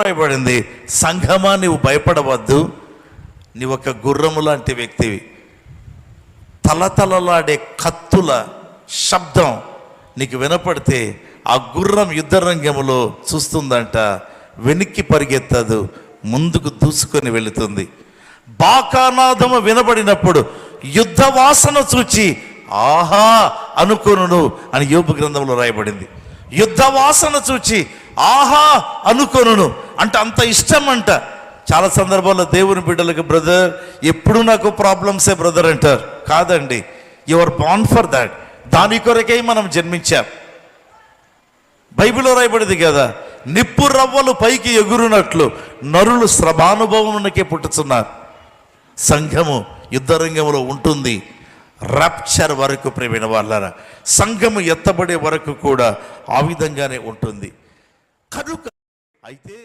రాయబడింది సంఘమా నీవు భయపడవద్దు. నీ ఒక గుర్రము లాంటి వ్యక్తివి. తలతలలాడే కత్తుల శబ్దం నీకు వినపడితే ఆ గుర్రం యుద్ధ రంగములో చూస్తుందంట వెనక్కి పరిగెత్తదు ముందుకు దూసుకొని వెళుతుంది. బాకానాదము వినబడినప్పుడు యుద్ధ వాసన చూచి ఆహా అనుకొను అని యోపు గ్రంథంలో రాయబడింది. యుద్ధ వాసన చూచి ఆహా అనుకొను అంటే అంత ఇష్టం అంట చాలా సందర్భాల్లో దేవుని బిడ్డలకు బ్రదర్ ఎప్పుడు నాకు ప్రాబ్లమ్సే బ్రదర్ అంటారు. కాదండి. యువర్ బాన్ ఫర్ దాట్ దాని కొరకై మనం జన్మించాం. బైబిల్లో రాయబడింది కదా నిప్పు రవ్వలు పైకి ఎగురునట్లు నరులు శ్రమానుభవంకే పుట్టుతున్నారు సంఘము యుద్ధరంగంలో ఉంటుంది. రాప్చర్ వరకు ప్రేమైన వాళ్ళారా. సంఘము ఎత్తబడే వరకు కూడా ఆ విధంగానే ఉంటుంది. కనుక అయితే